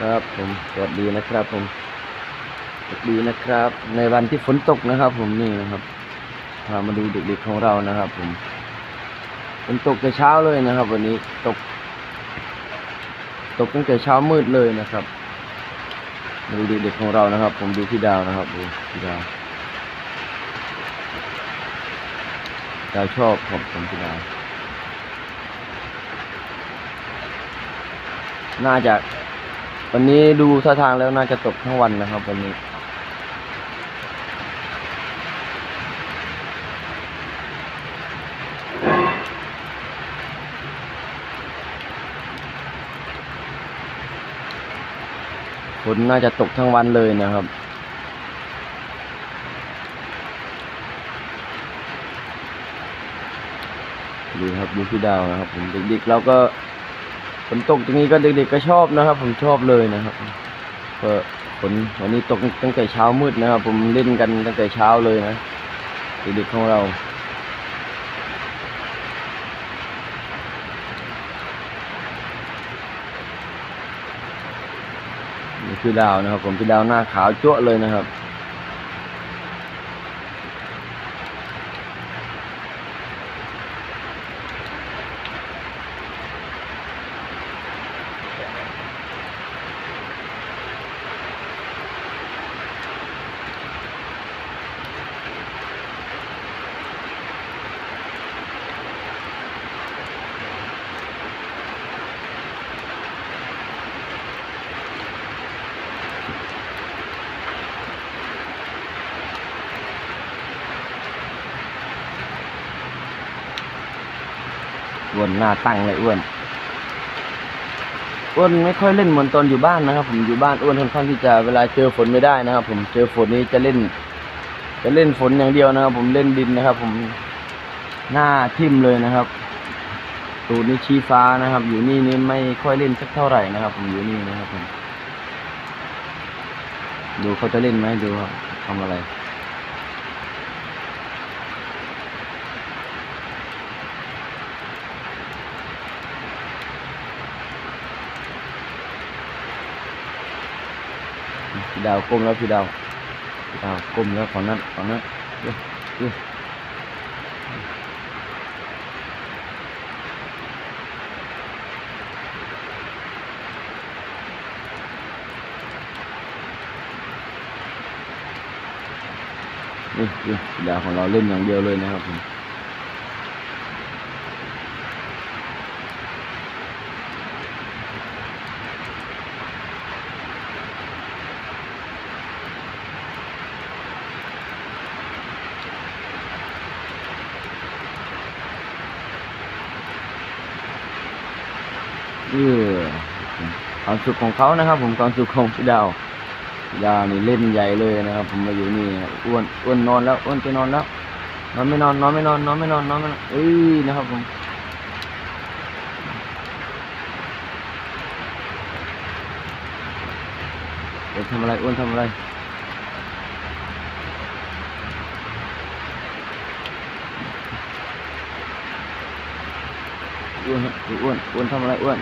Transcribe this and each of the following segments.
ครับผมสวัสดีนะครับผมสวัสดีนะครับ ในวันที่ฝนตกนะครับ ผมนี่นะครับพามาดูเด็กๆของเรานะครับ ผมฝนตกแต่เช้าเลยนะครับ วันนี้ตก ตกตั้งแต่เช้ามืดเลยนะครับมาดูเด็กๆของเรานะครับ ผมดูพี่ดาวนะครับดูพี่ดาวดาวชอบครับผมพี่ดาวน่าจะ วันนี้ดูท่าทางแล้วน่าจะตกทั้งวันนะครับ วันนี้ ฝนน่าจะตกทั้งวันเลยนะครับดูครับดูพี่ดาวนะครับผมเด็กๆเราก็ ฝนตกตรงนี้ก็เด็กๆก็ชอบนะครับ ผมชอบเลยนะครับก็ฝนวันนี้ตกตั้งแต่เช้ามืดนะครับ ผมเล่นกันตั้งแต่เช้าเลยนะเด็กๆของเรานี่คือดาวนะครับ ผมพี่ดาวหน้าขาวจั่วเลยนะครับ อ้วนหน้าตั้งเลยอ้วนอ้วนไม่ค่อยเล่นเหมือนตอนอยู่บ้านนะครับ ผมอยู่บ้านอ้วนค่อนข้างที่จะเวลาเจอฝนไม่ได้นะครับ ผมเจอฝนนี้จะเล่น จะเล่นฝนอย่างเดียวนะครับ ผมเล่นดินนะครับ ผมหน้าทิ่มเลยนะครับตูดนี่ชี้ฟ้านะครับ อยู่นี่นี่ไม่ค่อยเล่นสักเท่าไหร่นะครับ ผมอยู่นี่นะครับผมดูเขาจะเล่นไหมดูครับทำอะไร พี่ดาวก้มแล้วพี่ดาวพี่ดาวก้มแล้วฝั่งนั้นฝั่งนั้นเดี๋ยวเดี๋ยวนี่นี่พี่ดาวของเราเล่นอย่างเดียวเลยนะครับผม เออความสุขของเขานะครับ ผมความสุขของพี่ดาวพี่ดาวนี่เล่นใหญ่เลยนะครับ ผมมาอยู่นี่อ้วนอ้วนนอนแล้วอ้วนจะนอนแล้วนอนไม่นอนนอนไม่นอนนอนไม่นอนนอนไม่นอนเอ้ยนะครับผมอ้วนทำอะไรอ้วทำอะไรอ้วนทำอะไร อ้วนอ้วน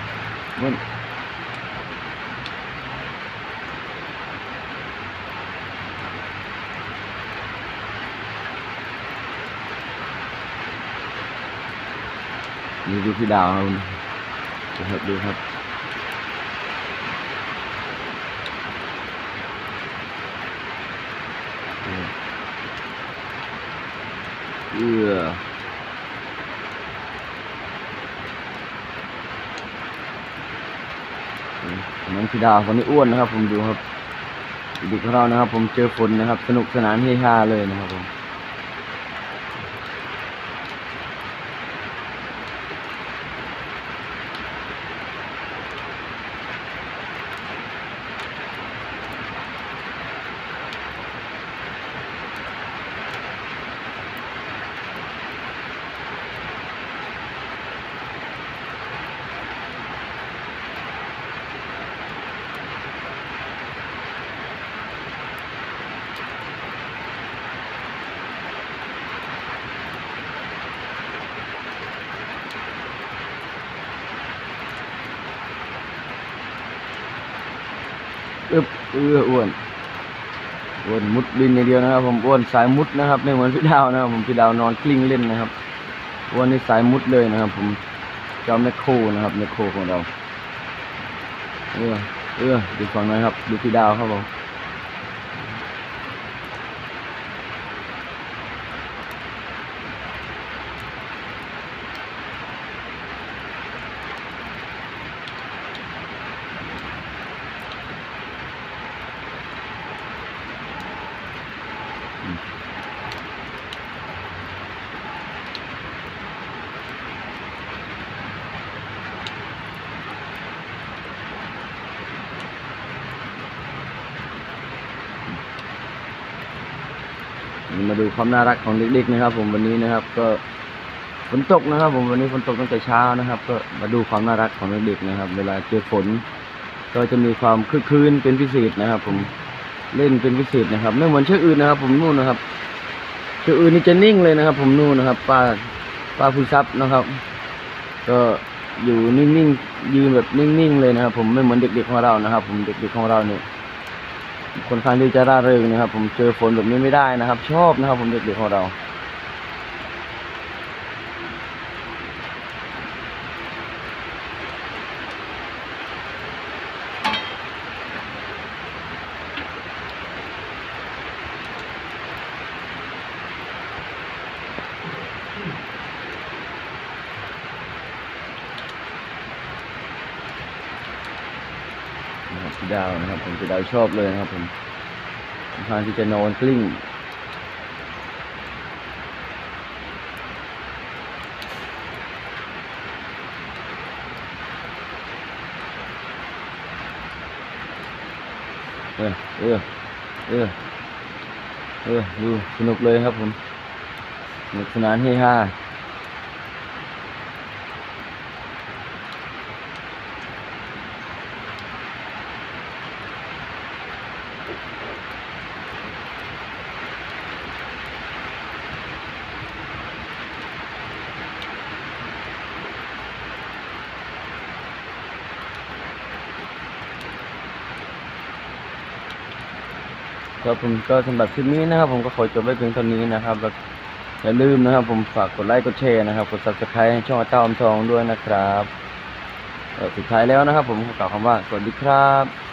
นี่ดูพี่ดาวครับดูครับดูครับ เอื้อน้อง ธิดาคนนี้อ้วนนะครับ ผมดูครับดูของเรานะครับ ผมเจอฝนนะครับ สนุกสนานเฮฮาเลยนะครับผม อึบ เอื้ออ้วนอ้วนมุดดินอย่างเดียวนะครับ ผมอ้วนสายมุดนะครับไม่เหมือนพี่ดาวนะครับ ผมพี่ดาวนอนกลิ้งเล่นนะครับอ้วนนี่สายมุดเลยนะครับ ผมเจ้าแมคโครนะครับแมคโครของเราเออเออดูฝั่งหน่อยครับ ดูพี่ดาวครับผม มาดูความน่ารักของเด็กๆนะครับ ผมวันนี้นะครับ ก็ฝนตกนะครับ ผมวันนี้ฝนตกตั้งแต่เช้านะครับ ก็มาดูความน่ารักของเด็กๆนะครับ เวลาเจอฝน ก็จะมีความคึกคืนเป็นพิเศษนะครับ ผมเล่นเป็นพิเศษนะครับ ไม่เหมือนเชือกอื่นนะครับ ผมนู่นนะครับเชือกอื่นนี่จะนิ่งเลยนะครับ ผมนู่นนะครับป้าป้าผู้ซับนะครับ ก็อยู่นิ่งๆยืนแบบนิ่งๆเลยนะครับ ผมไม่เหมือนเด็กๆของเรานะครับ ผมเด็กๆของเราเนี่ย ค่อนข้างที่จะร่าเริงนะครับ ผมเจอฝนแบบนี้ไม่ได้นะครับ ชอบนะครับ ผมเด็กๆของเรา นะครับพี่ดาวนะครับ ผมพี่ดาวชอบเลยนะครับ ผมค่อนข้างที่จะนอนกลิ้งเออเออเออเออดูสนุกเลยครับผมสนุกสนานเฮฮา ครับผมก็สำหรับคลิปนี้นะครับ ผมก็ขอจบไว้เพียงเท่านี้นะครับแล้วอย่าลืมนะครับ ผมฝากกดไลค์กดแชร์นะครับ กด subscribe ให้ช่องอาต้าอมทองด้วยนะครับสุดท้ายแล้วนะครับ ผมขอกล่าวคำว่าสวัสดีครับ